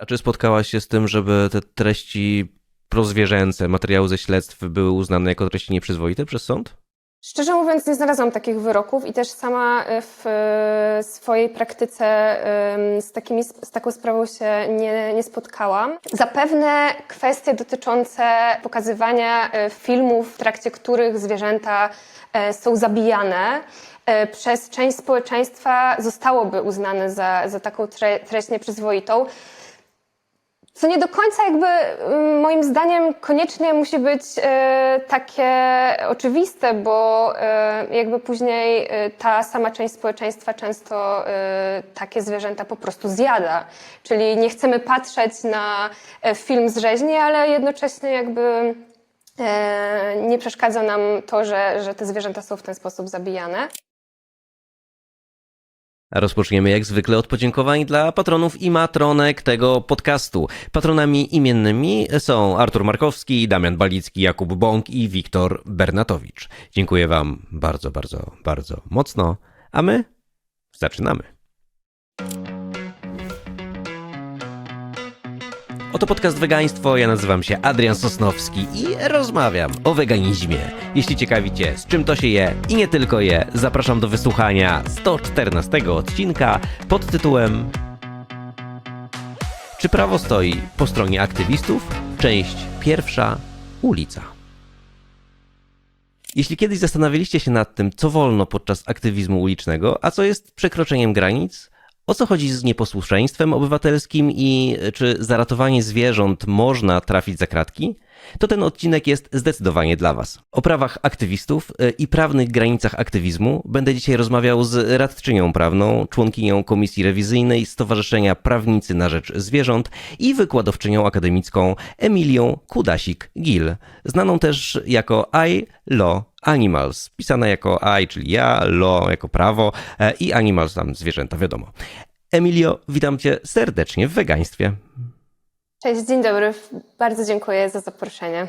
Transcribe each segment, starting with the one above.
A czy spotkałaś się z tym, żeby te treści prozwierzęce, materiały ze śledztw były uznane jako treści nieprzyzwoite przez sąd? Szczerze mówiąc, nie znalazłam takich wyroków i też sama e, w e, swojej praktyce z, takimi, z taką sprawą się nie, nie spotkałam. Zapewne kwestie dotyczące pokazywania e, filmów, w trakcie których zwierzęta są zabijane, przez część społeczeństwa zostałoby uznane za, za taką tre, treść nieprzyzwoitą. Co nie do końca jakby mm, moim zdaniem koniecznie musi być e, takie oczywiste, bo e, jakby później e, ta sama część społeczeństwa często takie zwierzęta po prostu zjada. Czyli nie chcemy patrzeć na film z rzeźni, ale jednocześnie jakby nie przeszkadza nam to, że, że te zwierzęta są w ten sposób zabijane. Rozpoczniemy jak zwykle od podziękowań dla patronów i matronek tego podcastu. Patronami imiennymi są Artur Markowski, Damian Balicki, Jakub Bąk i Wiktor Bernatowicz. Dziękuję Wam bardzo, bardzo, bardzo mocno, a my zaczynamy. Oto podcast Wegaństwo, ja nazywam się Adrian Sosnowski i rozmawiam o weganizmie. Jeśli ciekawi Cię, z czym to się je i nie tylko je, zapraszam do wysłuchania 114 odcinka pod tytułem Czy prawo stoi po stronie aktywistów? Część pierwsza, ulica. Jeśli kiedyś zastanawialiście się nad tym, co wolno podczas aktywizmu ulicznego, a co jest przekroczeniem granic, o co chodzi z nieposłuszeństwem obywatelskim i czy za ratowanie zwierząt można trafić za kratki? To ten odcinek jest zdecydowanie dla Was. O prawach aktywistów y, i prawnych granicach aktywizmu będę dzisiaj rozmawiał z radczynią prawną, członkinią Komisji Rewizyjnej Stowarzyszenia Prawnicy na Rzecz Zwierząt i wykładowczynią akademicką Emilią Kudasik-Gil, znaną też jako I Law Animals, pisana jako I, czyli ja, Law jako prawo e, i Animals tam zwierzęta, wiadomo. Emilio, witam Cię serdecznie w wegaństwie. Cześć, dzień dobry. Bardzo dziękuję za zaproszenie.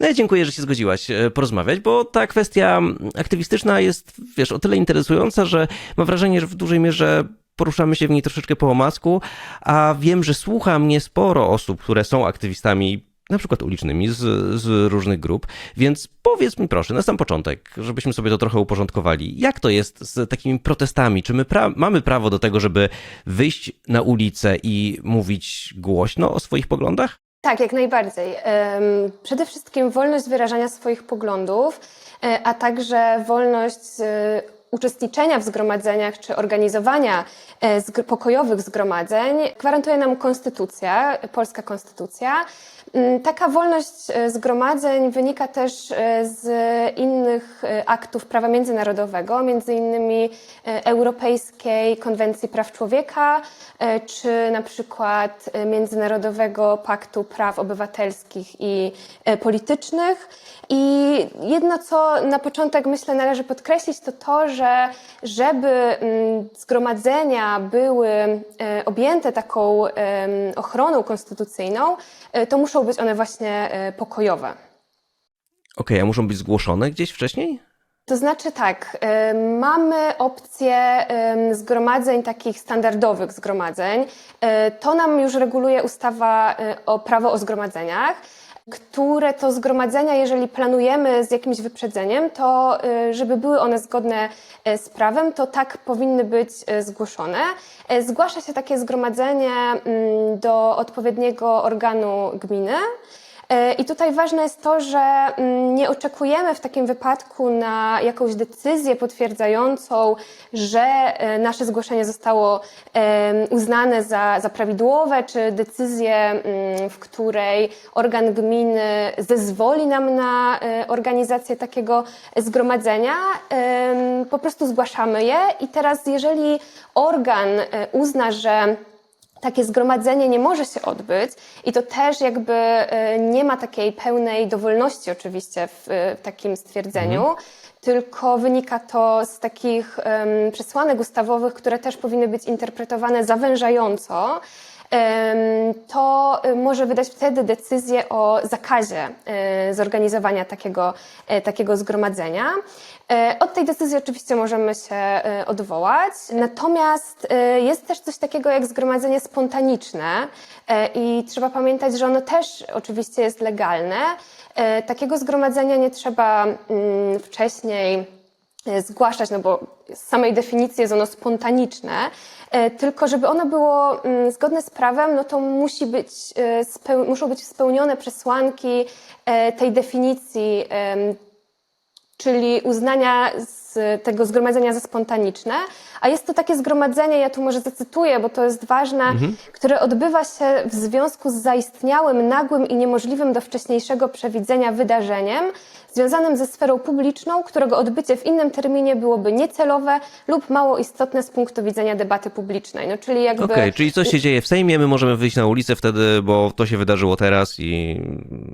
No ja dziękuję, że się zgodziłaś e, porozmawiać, bo ta kwestia aktywistyczna jest, wiesz, o tyle interesująca, że mam wrażenie, że w dużej mierze poruszamy się w niej troszeczkę po omacku, a wiem, że słucha mnie sporo osób, które są aktywistami na przykład ulicznymi z, z różnych grup, więc powiedz mi proszę, na sam początek, żebyśmy sobie to trochę uporządkowali, jak to jest z takimi protestami? Czy my pra- mamy prawo do tego, żeby wyjść na ulicę i mówić głośno o swoich poglądach? Tak, jak najbardziej. Przede wszystkim wolność wyrażania swoich poglądów, e, a także wolność uczestniczenia w zgromadzeniach czy organizowania e, pokojowych zgromadzeń gwarantuje nam konstytucja, polska konstytucja. Mm, Taka wolność e, zgromadzeń wynika też e, z innych aktów prawa międzynarodowego, między innymi Europejskiej Konwencji Praw Człowieka, czy na przykład Międzynarodowego Paktu Praw Obywatelskich i Politycznych. I jedno, co na początek myślę należy podkreślić, to to, że żeby mm, zgromadzenia były objęte taką ochroną konstytucyjną, to muszą być one właśnie e, pokojowe. Okej, a muszą być zgłoszone gdzieś wcześniej? To znaczy tak, y, mamy opcję zgromadzeń takich standardowych zgromadzeń. To nam już reguluje ustawa o prawo o zgromadzeniach, które to zgromadzenia, jeżeli planujemy z jakimś wyprzedzeniem, to y, żeby były one zgodne y, z prawem, to tak powinny być y, zgłoszone. Zgłasza się takie zgromadzenie mm, do odpowiedniego organu gminy. E, I tutaj ważne jest to, że mm, nie oczekujemy w takim wypadku na jakąś decyzję potwierdzającą, że e, nasze zgłoszenie zostało uznane za, za prawidłowe, czy decyzję, mm, w której organ gminy zezwoli nam na e, organizację takiego zgromadzenia. Po prostu zgłaszamy je i teraz, jeżeli organ uzna, że takie zgromadzenie nie może się odbyć i to też jakby e, nie ma takiej pełnej dowolności oczywiście w, e, w takim stwierdzeniu, tylko wynika to z takich przesłanek ustawowych, które też powinny być interpretowane zawężająco. To y, może wydać wtedy decyzję o zakazie y, zorganizowania takiego, y, takiego zgromadzenia. Y, Od tej decyzji oczywiście możemy się odwołać. Natomiast jest też coś takiego jak zgromadzenie spontaniczne y, i trzeba pamiętać, że ono też oczywiście jest legalne. Y, Takiego zgromadzenia nie trzeba mm, wcześniej e, zgłaszać, no bo z samej definicji jest ono spontaniczne, e, tylko żeby ono było mm, zgodne z prawem, no to musi być, e, muszą być spełnione przesłanki e, tej definicji, czyli uznania z tego zgromadzenia za spontaniczne, a jest to takie zgromadzenie, ja tu może zacytuję, bo to jest ważne, które odbywa się w związku z zaistniałym, nagłym i niemożliwym do wcześniejszego przewidzenia wydarzeniem związanym ze sferą publiczną, którego odbycie w innym terminie byłoby niecelowe lub mało istotne z punktu widzenia debaty publicznej. No, czyli jakby... Okej, czyli coś się dzieje w Sejmie, my możemy wyjść na ulicę wtedy, bo to się wydarzyło teraz i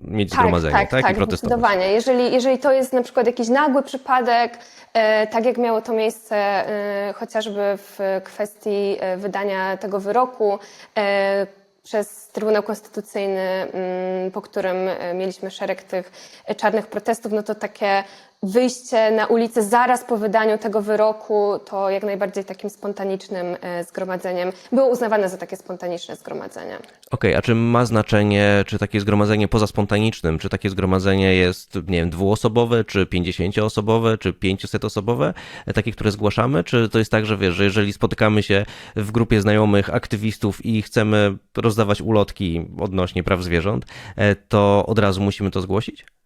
mieć zgromadzenie, tak? tak, I tak, protestować. zdecydowanie. Jeżeli, jeżeli to jest na przykład jakiś nagły przypadek, e, tak jak miało to miejsce e, chociażby w kwestii e, wydania tego wyroku e, przez Trybunał Konstytucyjny, mm, po którym mieliśmy szereg tych czarnych protestów, no to takie wyjście na ulicę zaraz po wydaniu tego wyroku, to jak najbardziej takim spontanicznym e, zgromadzeniem było uznawane za takie spontaniczne zgromadzenie. Okej, a czy ma znaczenie, czy takie zgromadzenie poza spontanicznym, czy takie zgromadzenie jest, nie wiem, dwuosobowe, czy pięćdziesięcioosobowe, czy pięciusetosobowe, e, takie, które zgłaszamy? Czy to jest tak, że wiesz, że jeżeli spotykamy się w grupie znajomych, aktywistów i chcemy rozdawać ulotki odnośnie praw zwierząt, e, to od razu musimy to zgłosić?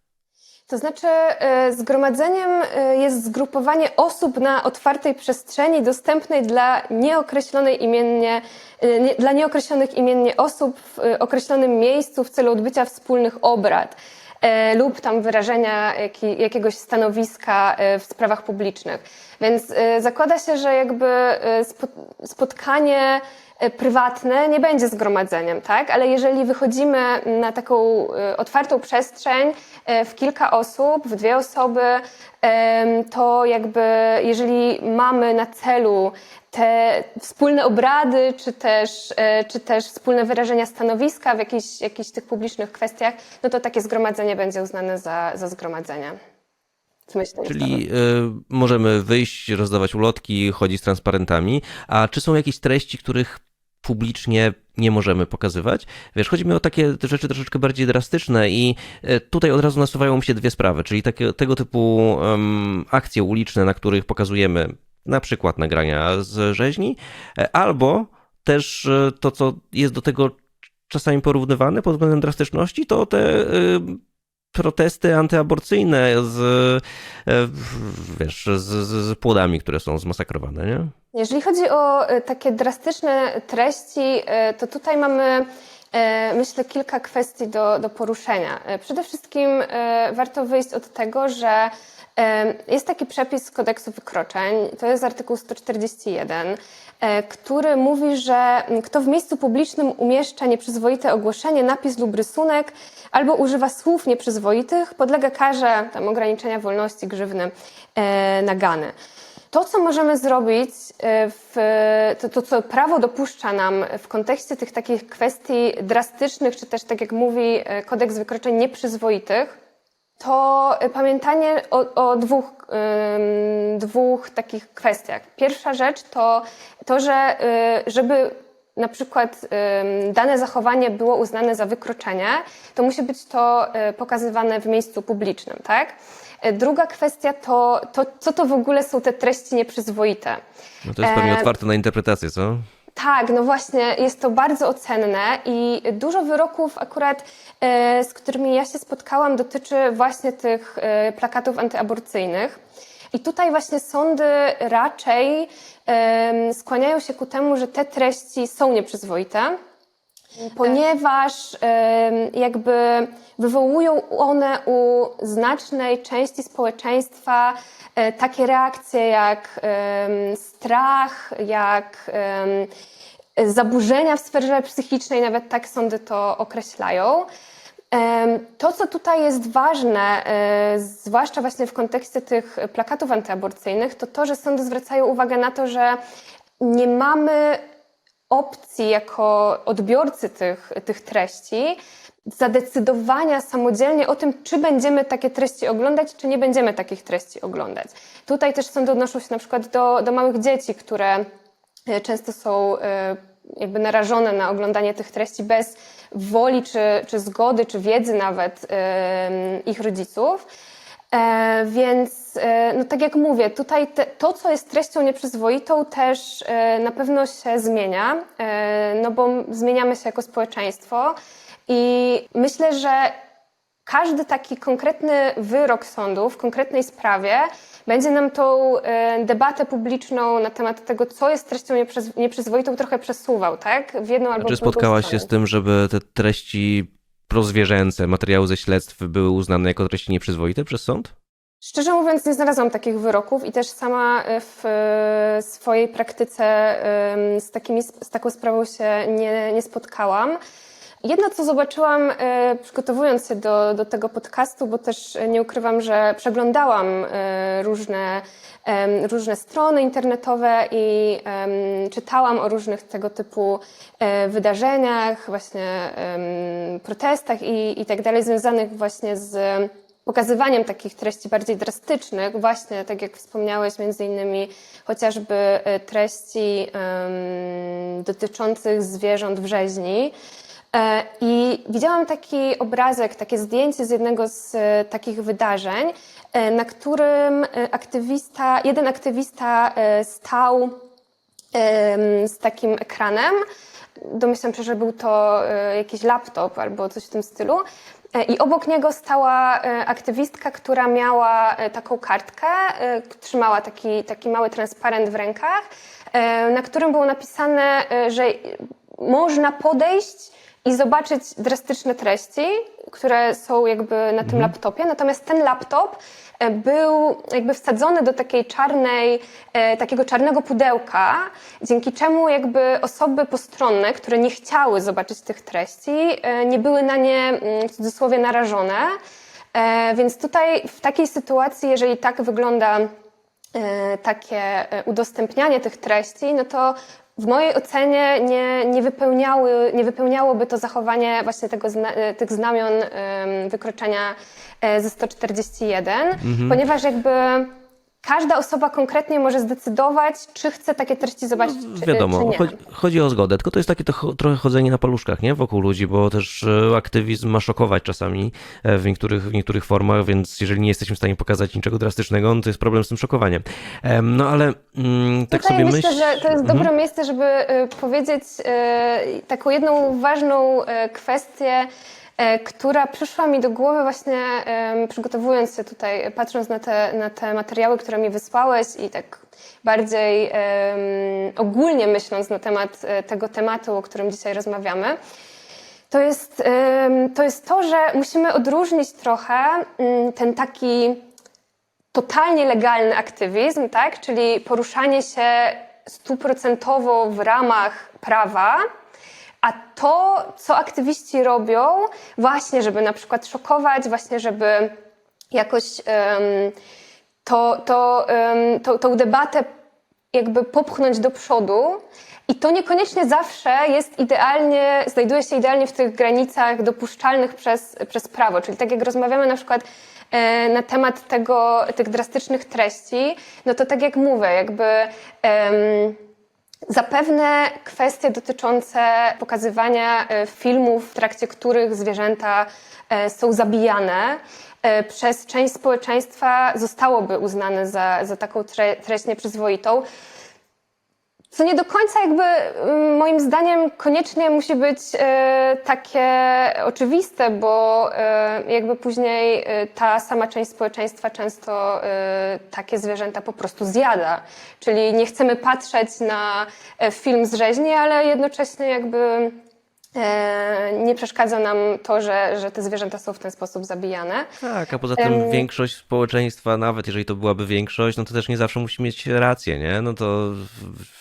To znaczy, e, zgromadzeniem e, jest zgrupowanie osób na otwartej przestrzeni dostępnej dla nieokreślonej imiennie, e, dla nieokreślonych imiennie osób w określonym miejscu w celu odbycia wspólnych obrad lub tam wyrażenia jaki, jakiegoś stanowiska w sprawach publicznych. Więc zakłada się, że jakby spo, spotkanie prywatne nie będzie zgromadzeniem, tak? Ale jeżeli wychodzimy na taką e, otwartą przestrzeń e, w kilka osób, w dwie osoby, to jakby jeżeli mamy na celu te wspólne obrady, czy też, e, czy też wspólne wyrażenia stanowiska w jakichś, jakichś tych publicznych kwestiach, no to takie zgromadzenie będzie uznane za, za zgromadzenie. Czyli możemy wyjść, rozdawać ulotki, chodzić z transparentami, a czy są jakieś treści, których publicznie nie możemy pokazywać? Wiesz, chodzi mi o takie rzeczy troszeczkę bardziej drastyczne i y, tutaj od razu nasuwają mi się dwie sprawy, czyli takie, tego typu em, akcje uliczne, na których pokazujemy na przykład nagrania z rzeźni, e, albo też e, to, co jest do tego czasami porównywane pod względem drastyczności, to te y, protesty antyaborcyjne z, e, wiesz, z, z, z płodami, które są zmasakrowane, nie? Jeżeli chodzi o e, takie drastyczne treści, e, to tutaj mamy, e, myślę, kilka kwestii do, do poruszenia. Przede wszystkim warto wyjść od tego, że jest taki przepis kodeksu wykroczeń, to jest artykuł 141, e, który mówi, że kto w miejscu publicznym umieszcza nieprzyzwoite ogłoszenie, napis lub rysunek albo używa słów nieprzyzwoitych, podlega karze tam, ograniczenia wolności grzywny nagany. To, co możemy zrobić, e, w, to, to, co prawo dopuszcza nam w kontekście tych takich kwestii drastycznych, czy też, tak jak mówi e, kodeks wykroczeń, nieprzyzwoitych, to e, pamiętanie o, o dwóch, ym, dwóch takich kwestiach. Pierwsza rzecz to to, że y, żeby na przykład dane zachowanie było uznane za wykroczenie, to musi być to y, pokazywane w miejscu publicznym, tak? E, Druga kwestia to, to, co to w ogóle są te treści nieprzyzwoite. No to jest pewnie E, otwarte na interpretację, co? Tak, no właśnie, jest to bardzo ocenne i dużo wyroków akurat, e, z którymi ja się spotkałam, dotyczy właśnie tych e, plakatów antyaborcyjnych. I tutaj właśnie sądy raczej skłaniają się ku temu, że te treści są nieprzyzwoite, ponieważ jakby wywołują one u znacznej części społeczeństwa e, takie reakcje jak strach, jak zaburzenia w sferze psychicznej, nawet tak sądy to określają. To, co tutaj jest ważne, e, zwłaszcza właśnie w kontekście tych plakatów antyaborcyjnych, to to, że sądy zwracają uwagę na to, że nie mamy opcji jako odbiorcy tych, tych treści, zadecydowania samodzielnie o tym, czy będziemy takie treści oglądać, czy nie będziemy takich treści oglądać. Tutaj też sądy odnoszą się na przykład do, do małych dzieci, które e, często są e, jakby narażone na oglądanie tych treści bez woli, czy, czy zgody, czy wiedzy nawet ich rodziców. E, więc, e, no tak jak mówię, tutaj te, to, co jest treścią nieprzyzwoitą, też e, na pewno się zmienia, e, no bo zmieniamy się jako społeczeństwo i myślę, że każdy taki konkretny wyrok sądu w konkretnej sprawie będzie nam tą e, debatę publiczną na temat tego, co jest treścią nieprzyz- nieprzyzwoitą, trochę przesuwał, tak? W jedną albo Czy drugą spotkałaś się z tym, żeby te treści prozwierzęce, materiały ze śledztw były uznane jako treści nieprzyzwoite przez sąd? Szczerze mówiąc, nie znalazłam takich wyroków i też sama e, w e, swojej praktyce z, takimi, z taką sprawą się nie, nie spotkałam. Jedno, co zobaczyłam, e, przygotowując się do, do tego podcastu, bo też nie ukrywam, że przeglądałam e, różne, różne strony internetowe i czytałam o różnych tego typu e, wydarzeniach, właśnie protestach i, i tak dalej, związanych właśnie z pokazywaniem takich treści bardziej drastycznych, właśnie tak jak wspomniałeś, między innymi chociażby e, treści em, dotyczących zwierząt w rzeźni. E, I widziałam taki obrazek, takie zdjęcie z jednego z e, takich wydarzeń, e, na którym aktywista, jeden aktywista stał z takim ekranem. Domyślam się, że był to jakiś laptop albo coś w tym stylu. I obok niego stała aktywistka, która miała taką kartkę, trzymała taki, taki mały transparent w rękach, na którym było napisane, że można podejść i zobaczyć drastyczne treści, które są jakby na tym laptopie. Natomiast ten laptop e, był jakby wsadzony do takiej czarnej, e, takiego czarnego pudełka, dzięki czemu jakby osoby postronne, które nie chciały zobaczyć tych treści, e, nie były na nie mm, w cudzysłowie narażone. Więc tutaj w takiej sytuacji, jeżeli tak wygląda takie udostępnianie tych treści, no to w mojej ocenie nie, nie, wypełniały, nie wypełniałoby to zachowanie właśnie tego zna, e, tych znamion em, wykroczenia e, ze 141, ponieważ jakby każda osoba konkretnie może zdecydować, czy chce takie treści zobaczyć, czy, czy Wiadomo, nie. chodzi, chodzi o zgodę, tylko to jest takie to, trochę chodzenie na paluszkach, nie? Wokół ludzi, bo też e, aktywizm ma szokować czasami e, w niektórych, w niektórych formach, więc jeżeli nie jesteśmy w stanie pokazać niczego drastycznego, no to jest problem z tym szokowaniem. Em, No ale mm, tak Tutaj sobie myślę, myśl... że to jest dobre miejsce, żeby y, powiedzieć taką jedną ważną kwestię, która przyszła mi do głowy właśnie przygotowując się tutaj, patrząc na te, na te materiały, które mi wysłałeś i tak bardziej ogólnie myśląc na temat e, tego tematu, o którym dzisiaj rozmawiamy. To jest, to jest to, że musimy odróżnić trochę mm, ten taki totalnie legalny aktywizm, tak? czyli poruszanie się stuprocentowo w ramach prawa, a to, co aktywiści robią, właśnie, żeby na przykład szokować, właśnie, żeby jakoś em, to, to, em, to, tą debatę jakby popchnąć do przodu. I to niekoniecznie zawsze jest idealnie, znajduje się idealnie w tych granicach dopuszczalnych przez, przez prawo. Czyli tak jak rozmawiamy na przykład e, na temat tego, tych drastycznych treści, no to tak jak mówię, jakby em, Zapewne kwestie dotyczące pokazywania e, filmów, w trakcie których zwierzęta e, są zabijane, e, przez część społeczeństwa zostałoby uznane za, za taką tre- treść nieprzyzwoitą. Co nie do końca jakby mm, moim zdaniem koniecznie musi być e, takie oczywiste, bo e, jakby później e, ta sama część społeczeństwa często takie zwierzęta po prostu zjada. Czyli nie chcemy patrzeć na film z rzeźni, ale jednocześnie jakby Nie przeszkadza nam to, że, że te zwierzęta są w ten sposób zabijane. Tak, a poza tym Em. większość społeczeństwa, nawet jeżeli to byłaby większość, no to też nie zawsze musi mieć rację, nie? No to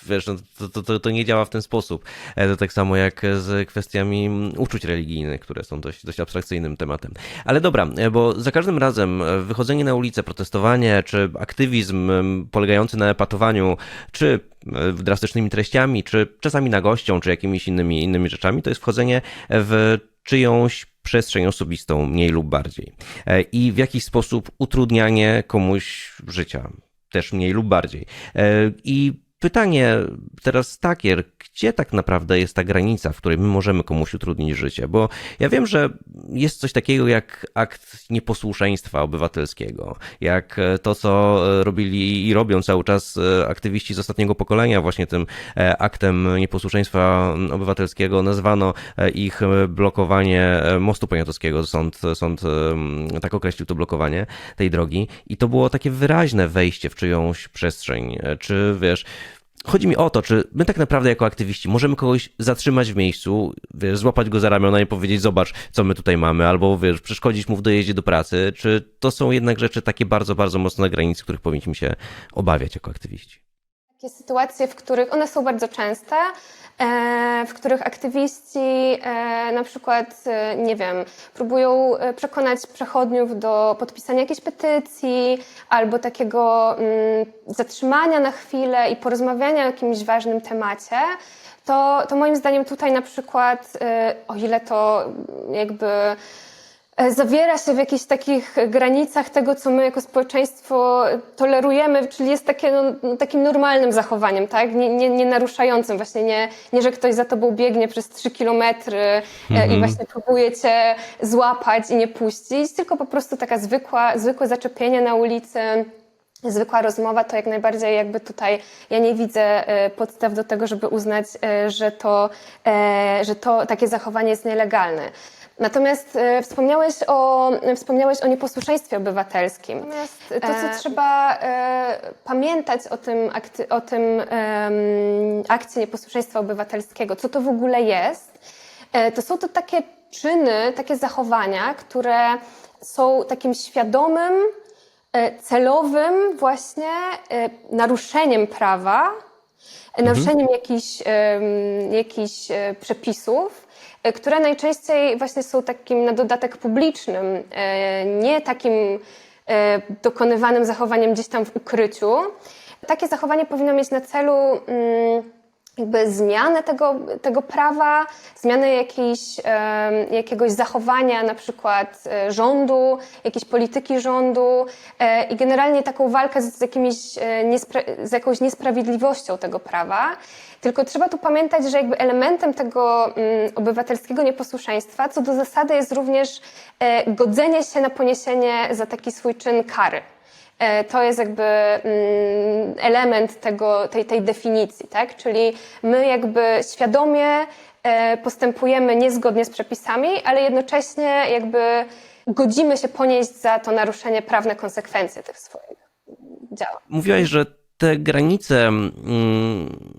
wiesz, no to, to, to, to nie działa w ten sposób. E, To tak samo jak z kwestiami uczuć religijnych, które są dość, dość abstrakcyjnym tematem. Ale dobra, e, bo za każdym razem e, wychodzenie na ulicę, protestowanie, czy aktywizm polegający na epatowaniu, czy e, drastycznymi treściami, czy czasami nagością, czy jakimiś innymi, innymi rzeczami, to jest wchodzenie w czyjąś przestrzeń osobistą, mniej lub bardziej. E, I w jakiś sposób utrudnianie komuś życia, też mniej lub bardziej. E, I pytanie teraz takie, gdzie tak naprawdę jest ta granica, w której my możemy komuś utrudnić życie? Bo ja wiem, że jest coś takiego jak akt nieposłuszeństwa obywatelskiego, jak e, to, co e, robili i robią cały czas e, aktywiści z ostatniego pokolenia, właśnie tym aktem nieposłuszeństwa obywatelskiego nazwano ich blokowanie mostu poniatowskiego. Sąd, sąd tak określił to blokowanie tej drogi i to było takie wyraźne wejście w czyjąś przestrzeń. Czy wiesz, Chodzi mi o to, czy my tak naprawdę jako aktywiści możemy kogoś zatrzymać w miejscu, wiesz, złapać go za ramiona i powiedzieć, zobacz, co my tutaj mamy, albo wiesz, przeszkodzić mu w dojeździe do pracy, czy to są jednak rzeczy takie bardzo, bardzo mocno na granicy, których powinniśmy się obawiać jako aktywiści? Takie sytuacje, w których one są bardzo częste, w których aktywiści e, na przykład, e, nie wiem, próbują e, przekonać przechodniów do podpisania jakiejś petycji albo takiego mm, zatrzymania na chwilę i porozmawiania o jakimś ważnym temacie. To, to moim zdaniem tutaj na przykład, e, o ile to jakby e, zawiera się w jakichś takich granicach tego, co my jako społeczeństwo tolerujemy, czyli jest takie, no, takim normalnym zachowaniem, tak? Nie, nie, nie naruszającym, właśnie nie, nie, że ktoś za tobą biegnie przez trzy kilometry e, i właśnie próbuje cię złapać i nie puścić, tylko po prostu taka zwykła, zwykłe zaczepienie na ulicy, zwykła rozmowa, to jak najbardziej jakby tutaj ja nie widzę e, podstaw do tego, żeby uznać, e, że to, e, że to takie zachowanie jest nielegalne. Natomiast e, wspomniałeś o, wspomniałeś o nieposłuszeństwie obywatelskim. Natomiast to, co trzeba e, pamiętać o tym, akty, o tym em, akcie nieposłuszeństwa obywatelskiego, co to w ogóle jest, e, to są to takie czyny, takie zachowania, które są takim świadomym, e, celowym właśnie e, naruszeniem prawa, e, naruszeniem jakichś, em, jakichś e, przepisów, e, które najczęściej właśnie są takim na dodatek publicznym, e, nie takim e, dokonywanym zachowaniem gdzieś tam w ukryciu. Takie zachowanie powinno mieć na celu mm, jakby zmianę tego, tego prawa, zmianę jakiejś, jakiegoś zachowania na przykład e, rządu, jakiejś polityki rządu e, i generalnie taką walkę z, jakimiś, e, z jakąś niesprawiedliwością tego prawa. Tylko trzeba tu pamiętać, że jakby elementem tego mm, obywatelskiego nieposłuszeństwa, co do zasady jest również godzenie się na poniesienie za taki swój czyn kary. E, To jest jakby mm, element tego, tej, tej definicji, tak? Czyli my jakby świadomie e, postępujemy niezgodnie z przepisami, ale jednocześnie jakby godzimy się ponieść za to naruszenie prawne konsekwencje tych swoich działań. Mówiłaś, że te granice mm,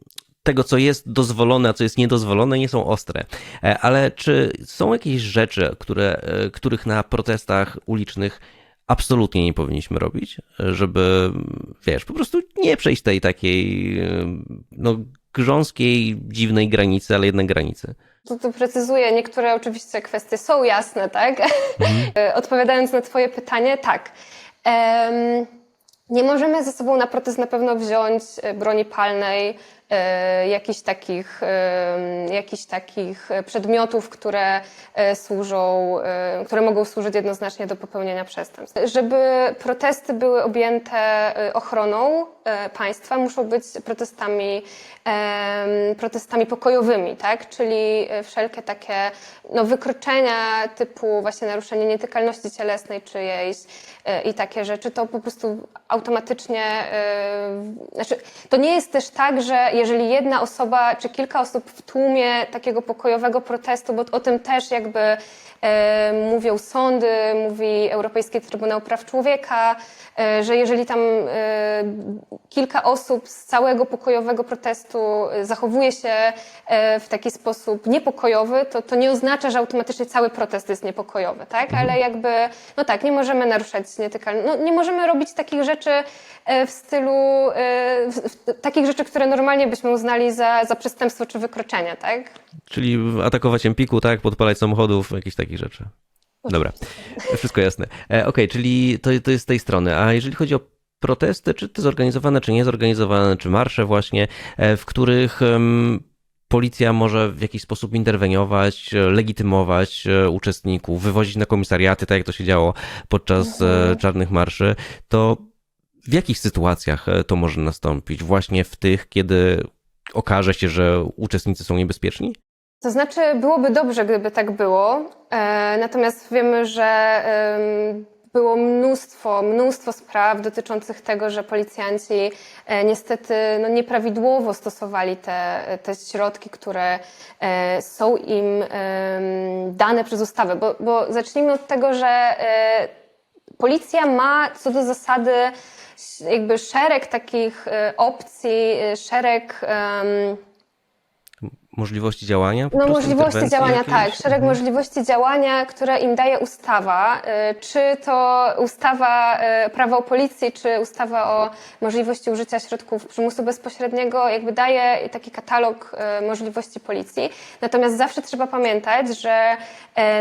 tego, co jest dozwolone, a co jest niedozwolone, nie są ostre. E, Ale czy są jakieś rzeczy, które, których na protestach ulicznych absolutnie nie powinniśmy robić, żeby, wiesz, po prostu nie przejść tej takiej, no, grząskiej, dziwnej granicy, ale jednak granicy? Tu, tu precyzuję, niektóre oczywiście kwestie są jasne, tak? E, Odpowiadając na Twoje pytanie, tak. Em, nie możemy ze sobą na protest na pewno wziąć e, broni palnej, jakichś takich, em, jakichś takich e, przedmiotów, które e, służą, e, które mogą służyć jednoznacznie do popełnienia przestępstw. Żeby protesty były objęte e, ochroną e, państwa, muszą być protestami, protestami pokojowymi, tak? Czyli e, wszelkie takie no, wykroczenia typu właśnie naruszenie nietykalności cielesnej czyjejś e, i takie rzeczy, to po prostu automatycznie, e, znaczy to nie jest też tak, że jeżeli jedna osoba czy kilka osób w tłumie takiego pokojowego protestu, bo o tym też jakby mówią sądy, mówi Europejski Trybunał Praw Człowieka, e, że jeżeli tam e, kilka osób z całego pokojowego protestu e, zachowuje się w taki sposób niepokojowy, to, to nie oznacza, że automatycznie cały protest jest niepokojowy, tak? Ale jakby, no tak, nie możemy naruszać nietykalności, no nie możemy robić takich rzeczy w stylu, w, takich rzeczy, które normalnie byśmy uznali za, za przestępstwo czy wykroczenie, tak? Czyli atakować Empiku, tak? Podpalać samochodów, jakieś takich rzeczy. Dobra, wszystko jasne. E, Okej, czyli to, to jest z tej strony. A jeżeli chodzi o protesty, czy to zorganizowane, czy niezorganizowane, czy marsze właśnie, e, w których policja może w jakiś sposób interweniować, legitymować e, uczestników, wywozić na komisariaty, tak jak to się działo podczas e, czarnych marszy, to w jakich sytuacjach to może nastąpić? Właśnie w tych, kiedy okaże się, że uczestnicy są niebezpieczni? To znaczy, byłoby dobrze, gdyby tak było, e, natomiast wiemy, że em, było mnóstwo, mnóstwo spraw dotyczących tego, że policjanci e, niestety no, nieprawidłowo stosowali te, te środki, które e, są im em, dane przez ustawę. Bo, bo zacznijmy od tego, że e, policja ma co do zasady jakby szereg takich e, opcji, e, szereg. em, Możliwości działania? no, możliwości działania, tak, szereg Mhm. możliwości działania, które im daje ustawa, y, czy to ustawa y, prawa o policji, czy ustawa o możliwości użycia środków przymusu bezpośredniego, jakby daje taki katalog y, możliwości policji. Natomiast zawsze trzeba pamiętać, że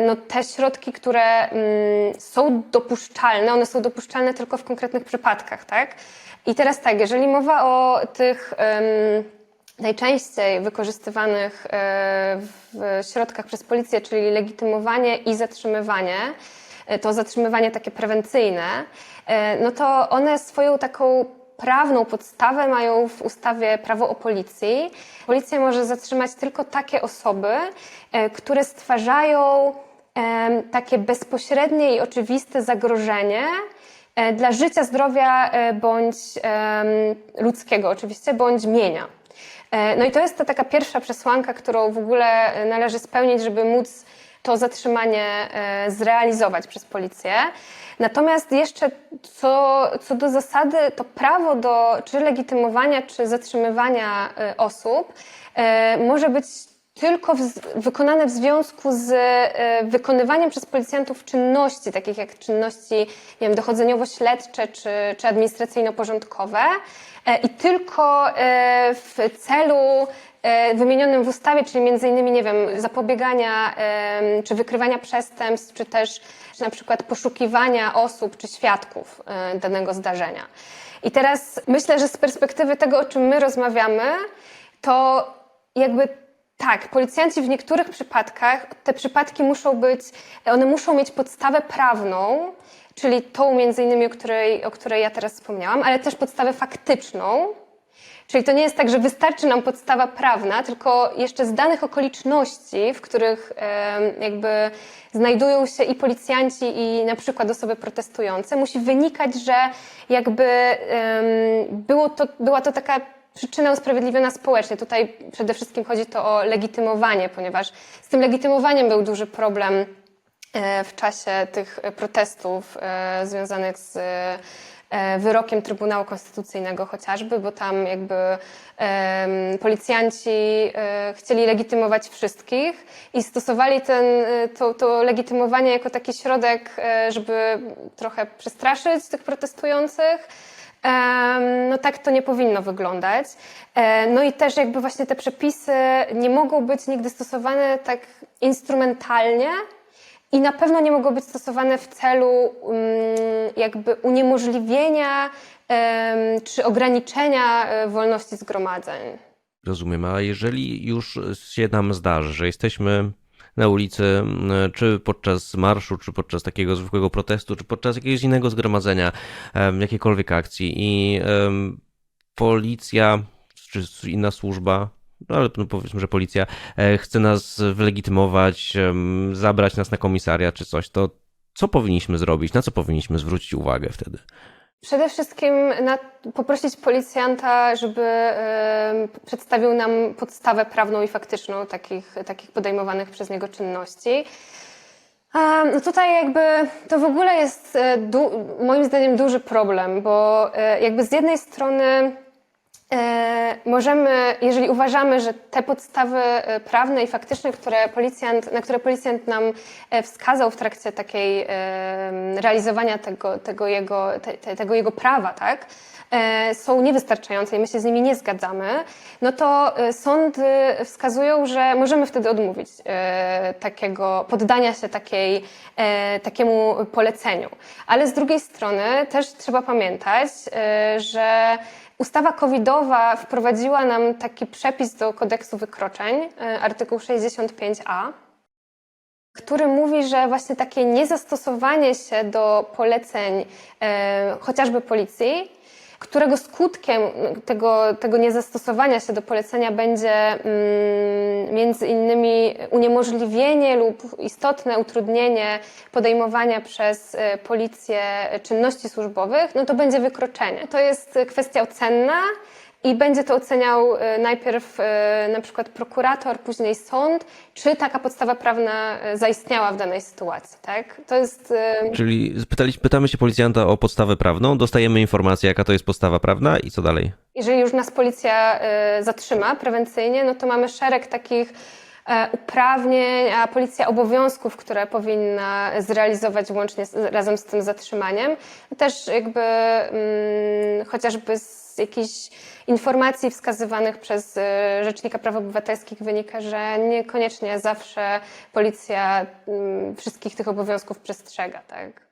no, te środki, które mm, są dopuszczalne, one są dopuszczalne tylko w konkretnych przypadkach, tak? I teraz tak, jeżeli mowa o tych najczęściej wykorzystywanych e, w środkach przez policję, czyli legitymowanie i zatrzymywanie, e, to zatrzymywanie takie prewencyjne, e, no to one swoją taką prawną podstawę mają w ustawie prawo o policji. Policja może zatrzymać tylko takie osoby, które stwarzają takie bezpośrednie i oczywiste zagrożenie dla życia, zdrowia bądź ludzkiego oczywiście, bądź mienia. E, No i to jest ta taka pierwsza przesłanka, którą w ogóle e, należy spełnić, żeby móc to zatrzymanie e, zrealizować przez policję. Natomiast jeszcze co, co do zasady, to prawo do czy legitymowania, czy zatrzymywania osób może być tylko w, wykonane w związku z wykonywaniem przez policjantów czynności, takich jak czynności dochodzeniowo-śledcze czy, czy administracyjno-porządkowe i tylko e, w celu e, wymienionym w ustawie, czyli między innymi, nie wiem, zapobiegania czy wykrywania przestępstw, czy też czy na przykład poszukiwania osób czy świadków e, danego zdarzenia. I teraz myślę, że z perspektywy tego, o czym my rozmawiamy, to jakby tak, policjanci w niektórych przypadkach, te przypadki muszą być, one muszą mieć podstawę prawną, czyli tą między innymi, o której, o której ja teraz wspomniałam, ale też podstawę faktyczną, Czyli to nie jest tak, że wystarczy nam podstawa prawna, tylko jeszcze z danych okoliczności, w których jakby znajdują się i policjanci, i na przykład osoby protestujące, musi wynikać, że jakby było to, była to taka przyczyna usprawiedliwiona społecznie. Tutaj przede wszystkim chodzi to o legitymowanie, ponieważ z tym legitymowaniem był duży problem w czasie tych protestów e, związanych z e, wyrokiem Trybunału Konstytucyjnego chociażby, bo tam jakby policjanci e, chcieli legitymować wszystkich i stosowali ten, e, to, to legitymowanie jako taki środek, e, żeby trochę przestraszyć tych protestujących. No tak to nie powinno wyglądać. E, No i też jakby właśnie te przepisy nie mogą być nigdy stosowane tak instrumentalnie i na pewno nie mogą być stosowane w celu mm, jakby uniemożliwienia em, czy ograniczenia e, wolności zgromadzeń. Rozumiem, a jeżeli już się nam zdarzy, że jesteśmy na ulicy, m, czy podczas marszu, czy podczas takiego zwykłego protestu, czy podczas jakiegoś innego zgromadzenia, jakiejkolwiek akcji i policja, czy inna służba, no ale no powiedzmy, że policja e, chce nas wylegitymować, zabrać nas na komisariat czy coś, to co powinniśmy zrobić? Na co powinniśmy zwrócić uwagę wtedy? Przede wszystkim na, poprosić policjanta, żeby em, przedstawił nam podstawę prawną i faktyczną takich, takich podejmowanych przez niego czynności. A, No tutaj jakby to w ogóle jest e, du- moim zdaniem duży problem, bo e, jakby z jednej strony możemy, jeżeli uważamy, że te podstawy e, prawne i faktyczne, które policjant, na które policjant nam e, wskazał w trakcie takiej e, realizowania tego, tego, jego, te, te, tego jego prawa, tak, e, są niewystarczające i my się z nimi nie zgadzamy, no to e, sądy wskazują, że możemy wtedy odmówić e, takiego poddania się takiej, e, takiemu poleceniu. Ale z drugiej strony też trzeba pamiętać, e, że Ustawa covidowa wprowadziła nam taki przepis do kodeksu wykroczeń, e, artykuł 65a, który mówi, że właśnie takie niezastosowanie się do poleceń e, chociażby policji, którego skutkiem tego, tego niezastosowania się do polecenia będzie mm, między innymi uniemożliwienie lub istotne utrudnienie podejmowania przez e, policję czynności służbowych, no to będzie wykroczenie. To jest kwestia ocenna. I będzie to oceniał e, najpierw e, na przykład prokurator, później sąd, czy taka podstawa prawna e, zaistniała w danej sytuacji, tak? To jest... Czyli pytali, pytamy się policjanta o podstawę prawną, dostajemy informację, jaka to jest podstawa prawna i co dalej? Jeżeli już nas policja zatrzyma prewencyjnie, no to mamy szereg takich uprawnień, a policja obowiązków, które powinna zrealizować łącznie z, razem z tym zatrzymaniem. Też jakby mm, chociażby z jakichś informacji wskazywanych przez e, Rzecznika Praw Obywatelskich wynika, że niekoniecznie zawsze policja mm, wszystkich tych obowiązków przestrzega, tak?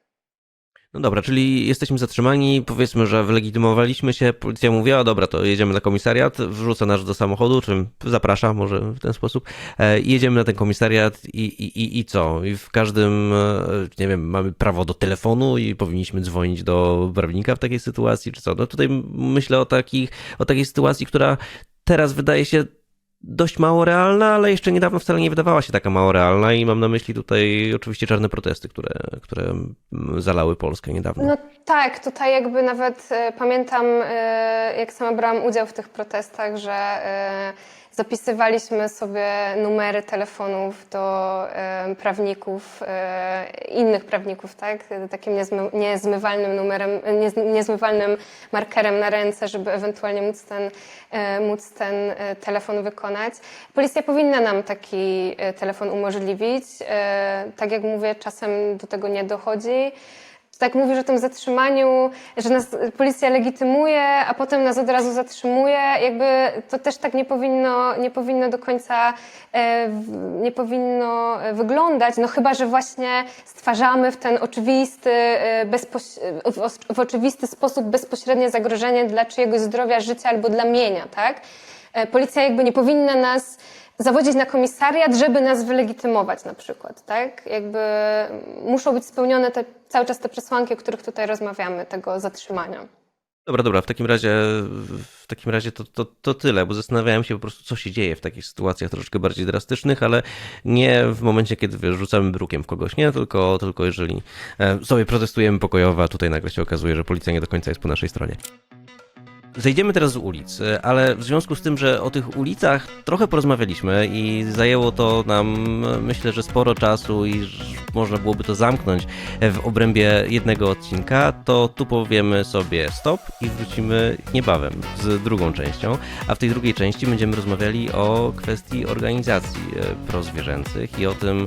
No dobra, czyli jesteśmy zatrzymani, powiedzmy, że wylegitymowaliśmy się, policja mówi, o dobra, to jedziemy na komisariat, wrzuca nas do samochodu, czy zaprasza może w ten sposób, e, jedziemy na ten komisariat i, i, i, i co? I w każdym, e, nie wiem, mamy prawo do telefonu i powinniśmy dzwonić do prawnika w takiej sytuacji, czy co? No tutaj myślę o, takich, o takiej sytuacji, która teraz wydaje się dość mało realna, ale jeszcze niedawno wcale nie wydawała się taka mało realna i mam na myśli tutaj oczywiście czarne protesty, które, które zalały Polskę niedawno. No tak, tutaj jakby nawet e, pamiętam, e, jak sama brałam udział w tych protestach, że e, zapisywaliśmy sobie numery telefonów do prawników, e, innych prawników, tak? Takim niezmy, niezmywalnym numerem, niez, niezmywalnym markerem na ręce, żeby ewentualnie móc ten, e, móc ten e, telefon wykonać. Policja powinna nam taki telefon umożliwić. Tak jak mówię, czasem do tego nie dochodzi tak mówisz o tym zatrzymaniu, że nas policja legitymuje, a potem nas od razu zatrzymuje, jakby to też tak nie powinno, nie powinno do końca, e, nie powinno wyglądać, no chyba, że właśnie stwarzamy w ten oczywisty, e, w oczywisty sposób bezpośrednie zagrożenie dla czyjegoś zdrowia, życia albo dla mienia, tak? E, Policja jakby nie powinna nas zawodzić na komisariat, żeby nas wylegitymować na przykład, tak? Jakby muszą być spełnione te, cały czas te przesłanki, o których tutaj rozmawiamy, tego zatrzymania. Dobra, dobra, w takim razie, w takim razie to, to, to tyle, bo zastanawiałem się po prostu, co się dzieje w takich sytuacjach troszeczkę bardziej drastycznych, ale nie w momencie, kiedy wiesz, rzucamy brukiem w kogoś, nie, tylko, tylko jeżeli e, sobie protestujemy pokojowo, a tutaj nagle się okazuje, że policja nie do końca jest po naszej stronie. Zejdziemy teraz z ulic, e, ale w związku z tym, że o tych ulicach trochę porozmawialiśmy i zajęło to nam, e, myślę, że sporo czasu i można byłoby to zamknąć e, w obrębie jednego odcinka, to tu powiemy sobie stop i wrócimy niebawem z drugą częścią. A w tej drugiej części będziemy rozmawiali o kwestii organizacji prozwierzęcych i o tym,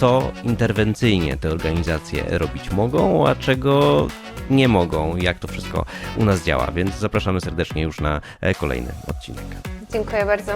co interwencyjnie te organizacje robić mogą, a czego nie mogą, jak to wszystko u nas działa. Więc zapraszamy serdecznie już na e, kolejny odcinek. Dziękuję bardzo.